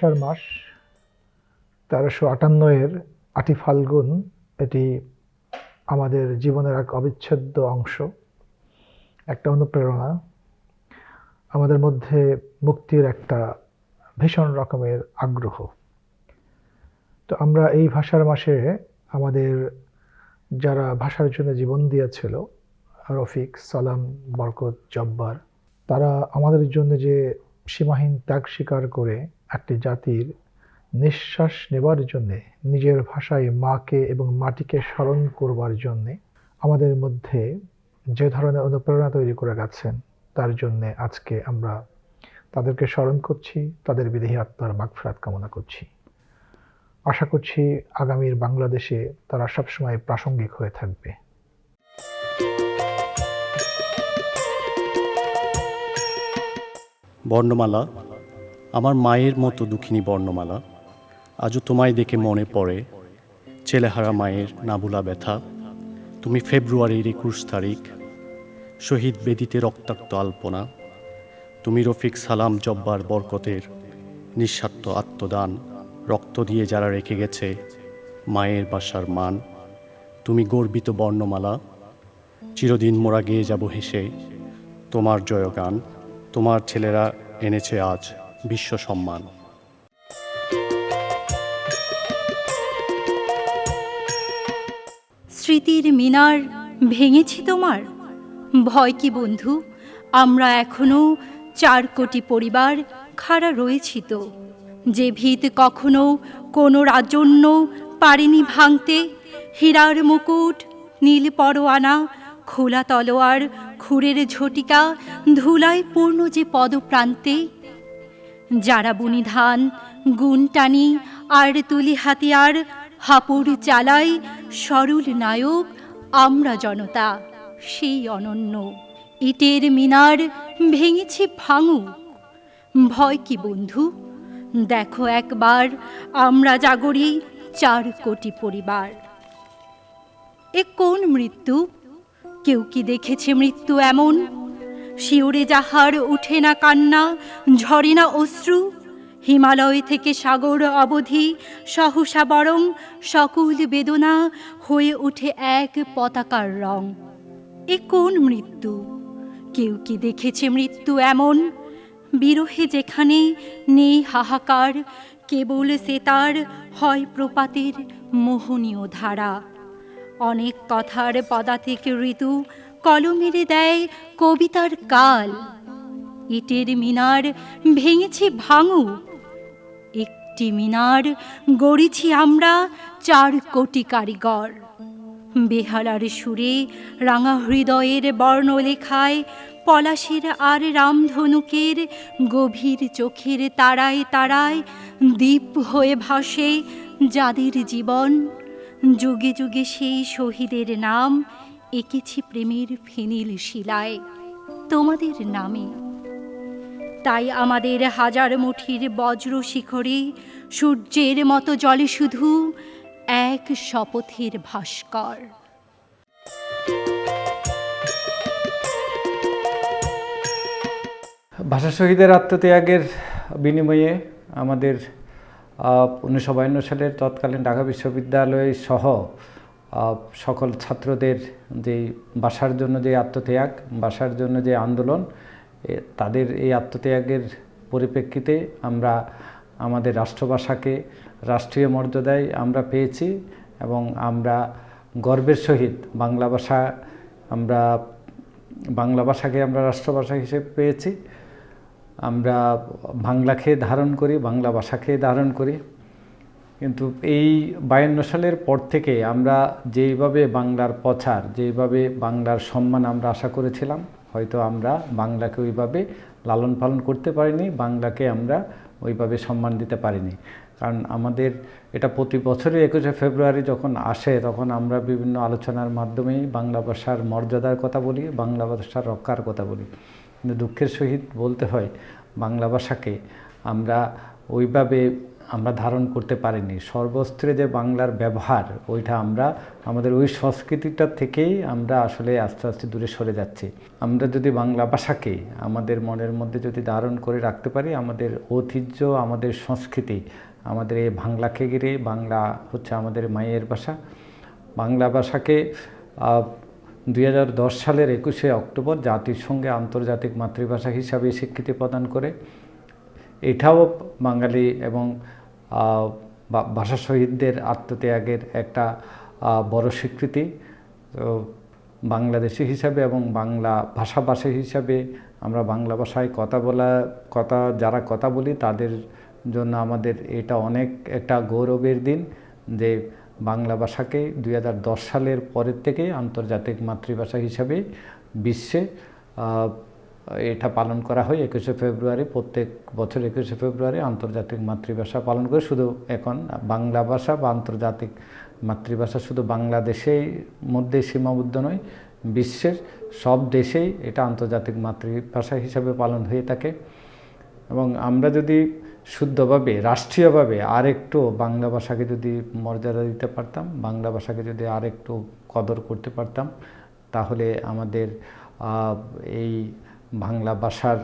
ভাষার মাস, তেরোশো আটান্ন এর আটি ফাল্গুন, এটি আমাদের জীবনের এক অবিচ্ছেদ্য অংশ, একটা অনুপ্রেরণা। আমাদের মধ্যে মুক্তির একটা ভীষণ রকমের আগ্রহ। তো আমরা এই ভাষার মাসে আমাদের যারা ভাষার জন্য জীবন দিয়েছিল, রফিক, সালাম, বরকত, জব্বার, তারা আমাদের জন্য যে সীমাহীন ত্যাগ স্বীকার করে একটি জাতির নিঃশ্বাস নেবার জন্যে, নিজের ভাষায় মাকে এবং মাটিকে স্মরণ করবার জন্যে আমাদের মধ্যে যে ধরনের অনুপ্রেরণা তৈরি করে গেছেন, তার জন্যে আজকে আমরা তাদেরকে স্মরণ করছি, তাদের বিদেহী আত্মার মাগফরাত কামনা করছি। আশা করছি আগামীর বাংলাদেশে তারা সবসময় প্রাসঙ্গিক হয়ে থাকবে। বর্ণমালা আমার মায়ের মতো দুঃখিনী বর্ণমালা। আজও তোমায় দেখে মনে পড়ে, ছেলেহারা মায়ের নাবুলা ব্যথা। তুমি ফেব্রুয়ারির একুশ তারিখ, শহীদ বেদিতে রক্তাক্ত আলপনা। তুমি রফিক সালাম জব্বার বরকতের নিঃস্বার্থ আত্মদান। রক্ত দিয়ে যারা রেখে গেছে, মায়ের বাসার মান। তুমি গর্বিত বর্ণমালা। চিরদিন মোরা গেয়ে যাব হেসে। তোমার জয়গান, তোমার ছেলেরা এনেছে আজ। বিশ্ব সম্মান। স্মৃতির মিনার ভেঙেছি তোমার? ভয় কি বন্ধু? আমরা এখনও চার কোটি পরিবার খাড়া রয়েছি তো। যে ভিত কখনো কোনো রাজন্য পারেনি ভাঙতে, হীরার মুকুট, নীল পরোয়ানা, খোলা তলোয়ার, খুরের ঝটিকা, ধুলায় পূর্ণ যে পদপ্রান্তে যারা বুনি ধান গুণ টানি আর তুলি হাতিয়ার হাপুড় চালাই সরল নায়ক, আমরা জনতা, সেই অনন্য। ইটের মিনার ভেঙেছে ভাঙু। ভয় কি বন্ধু? দেখো একবার, আমরা জাগরি চার কোটি পরিবার। এ কোন মৃত্যু? কেউ কি দেখেছে মৃত্যু এমন? শিওরে যাহার উঠে না কান্না, ঝরে না অশ্রু, হিমালয় থেকে সাগর অবধি, সহসা বরং সকল বেদনা হয়ে ওঠে এক পতাকার রং। এ কোন মৃত্যু? কেউ কি দেখেছে মৃত্যু এমন? বিরহে যেখানে নেই হাহাকার, কেবল সে তার হয় প্রপাতের মোহনীয় ধারা। অনেক কথার পদাতিক ঋতু কলমেরে দেয় কবিতার কাল। ইটের মিনার ভেঙেছি ভাঙু। একটি মিনার গড়েছি আমরা চার কোটি কারিগর। বেহালার সুরে রাঙা হৃদয়ের বর্ণলেখায় পলাশের আর রামধনুকের গভীর চোখের তারায় তারায় দ্বীপ হয়ে ভাসে যাদের জীবন। যুগে যুগে সেই শহীদের নাম এঁকেছি প্রেমের ফেনিল শিলায় তোমাদের নামে। তাই আমাদের হাজার মুঠির বজ্র শিখরে সূর্যের মতো জলে শুধু এক শপথের ভাস্কর। ভাষা শহীদের আত্মত্যাগের বিনিময়ে আমাদের উনিশশো বায়ান্ন সালের তৎকালীন ঢাকা বিশ্ববিদ্যালয় সহ সকল ছাত্রদের যে ভাষার জন্য যে আত্মত্যাগ ভাষার জন্য যে আন্দোলন তাদের এই আত্মত্যাগের পরিপ্রেক্ষিতে আমরা আমাদের রাষ্ট্রভাষাকে রাষ্ট্রীয় মর্যাদায় আমরা পেয়েছি এবং আমরা গর্বের সহিত বাংলা ভাষা, আমরা বাংলা ভাষাকে আমরা রাষ্ট্রভাষা হিসেবে পেয়েছি। আমরা বাংলাকে ধারণ করি, বাংলা ভাষাকে ধারণ করি। কিন্তু এই বায়ান্ন সালের পর থেকে আমরা যেইভাবে বাংলার প্রচার, যেইভাবে বাংলার সম্মান আমরা আশা করেছিলাম, হয়তো আমরা বাংলাকে ওইভাবে লালন পালন করতে পারিনি, বাংলাকে আমরা ওইভাবে সম্মান দিতে পারিনি। কারণ আমাদের এটা প্রতি বছরই একুশে ফেব্রুয়ারি যখন আসে, তখন আমরা বিভিন্ন আলোচনার মাধ্যমেই বাংলা ভাষার মর্যাদার কথা বলি, বাংলা ভাষার রক্ষার কথা বলি। কিন্তু দুঃখের সহিত বলতে হয়, বাংলা ভাষাকে আমরা ওইভাবে আমরা ধারণ করতে পারিনি। সর্বস্ত্রে যে বাংলার ব্যবহার, ওইটা আমরা, আমাদের ওই সংস্কৃতিটা থেকেই আমরা আসলে আস্তে আস্তে দূরে সরে যাচ্ছি। আমরা যদি বাংলা ভাষাকে আমাদের মনের মধ্যে যদি ধারণ করে রাখতে পারি, আমাদের ঐতিহ্য, আমাদের সংস্কৃতি, আমাদের এই বাংলাকে ঘিরে, বাংলা হচ্ছে আমাদের মায়ের ভাষা। বাংলা ভাষাকে দু হাজার দশ সালের একুশে অক্টোবর জাতিসংঘে আন্তর্জাতিক মাতৃভাষা হিসাবে স্বীকৃতি প্রদান করে। এটাও বাঙালি এবং ভাষা শহীদদের আত্মত্যাগের একটা বড় স্বীকৃতি। তো বাংলাদেশি হিসাবে এবং বাংলা ভাষাভাষী হিসাবে আমরা বাংলা ভাষায় কথা বলা, কথা, যারা কথা বলি তাদের জন্য আমাদের এটা অনেক একটা গৌরবের দিন যে বাংলা ভাষাকে দু হাজার দশ সালের পরের থেকে আন্তর্জাতিক মাতৃভাষা হিসাবে বিশ্বে এটা পালন করা হয় একুশে ফেব্রুয়ারি, প্রত্যেক বছর একুশে ফেব্রুয়ারি আন্তর্জাতিক মাতৃভাষা পালন করে। শুধু এখন বাংলা ভাষা বা আন্তর্জাতিক মাতৃভাষা শুধু বাংলাদেশেই মধ্যে সীমাবদ্ধ নয়, বিশ্বের সব দেশেই এটা আন্তর্জাতিক মাতৃভাষা হিসাবে পালন হয়ে থাকে। এবং আমরা যদি শুদ্ধভাবে, রাষ্ট্রীয়ভাবে আর একটু বাংলা ভাষাকে যদি মর্যাদা দিতে পারতাম, বাংলা ভাষাকে যদি আরেকটু কদর করতে পারতাম, তাহলে আমাদের এই বাংলা ভাষার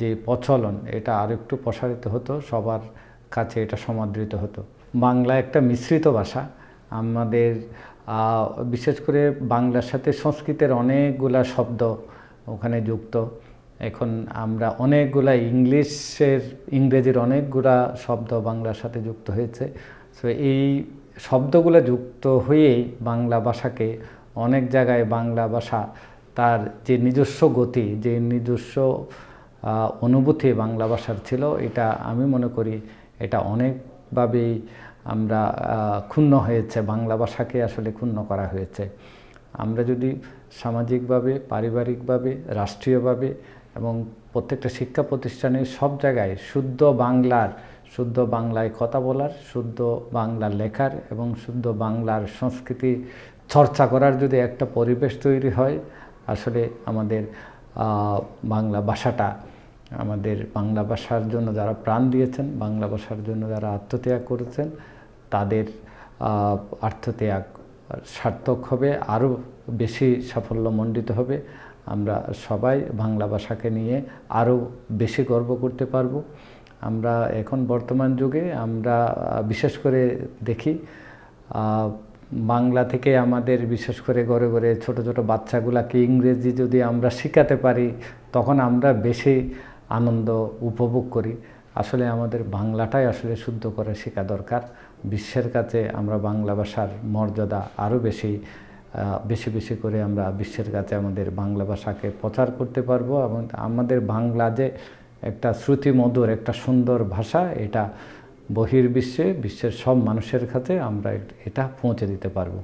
যে প্রচলন, এটা আর একটু প্রসারিত হতো, সবার কাছে এটা সমাদৃত হতো। বাংলা একটা মিশ্রিত ভাষা। আমাদের বিশেষ করে বাংলার সাথে সংস্কৃতের অনেকগুলা শব্দ ওখানে যুক্ত। এখন আমরা অনেকগুলা ইংলিশের, ইংরেজির অনেকগুলা শব্দ বাংলার সাথে যুক্ত হয়েছে। সো এই শব্দগুলো যুক্ত হয়েই বাংলা ভাষাকে অনেক জায়গায় বাংলা ভাষা তার যে নিজস্ব গতি, যে নিজস্ব অনুভূতি বাংলা ভাষার ছিল, এটা আমি মনে করি এটা অনেকভাবেই আমরা ক্ষুণ্ণ হয়েছে, বাংলা ভাষাকে আসলে ক্ষুণ্ণ করা হয়েছে। আমরা যদি সামাজিকভাবে, পারিবারিকভাবে, রাষ্ট্রীয়ভাবে এবং প্রত্যেকটা শিক্ষা প্রতিষ্ঠানে সব জায়গায় শুদ্ধ বাংলার, শুদ্ধ বাংলায় কথা বলার, শুদ্ধ বাংলা লেখার এবং শুদ্ধ বাংলার সংস্কৃতি চর্চা করার যদি একটা পরিবেশ তৈরি হয় আসলে আমাদের বাংলা ভাষাটা আমাদের বাংলা ভাষার জন্য যারা প্রাণ দিয়েছেন, বাংলা ভাষার জন্য যারা আত্মত্যাগ করেছেন, তাদের আত্মত্যাগ সার্থক হবে, আরও বেশি সাফল্যমণ্ডিত হবে। আমরা সবাই বাংলা ভাষাকে নিয়ে আরও বেশি গর্ব করতে পারব। আমরা এখন বর্তমান যুগে আমরা বিশেষ করে দেখি বাংলা থেকে আমাদের বিশেষ করে ঘরে ঘরে ছোট ছোট বাচ্চাগুলাকে ইংরেজি যদি আমরা শেখাতে পারি, তখন আমরা বেশি আনন্দ উপভোগ করি। আসলে আমাদের বাংলাটাই আসলে শুদ্ধ করে শেখা দরকার। বিশ্বের কাছে আমরা বাংলা ভাষার মর্যাদা আরও বেশি বেশি বেশি করে আমরা বিশ্বের কাছে আমাদের বাংলা ভাষাকে প্রচার করতে পারব এবং আমাদের বাংলা যে একটা শ্রুতিমধুর, একটা সুন্দর ভাষা, এটা বহির্বিশ্বে বিশ্বের সব মানুষের কাছে আমরা এটা পৌঁছে দিতে পারব।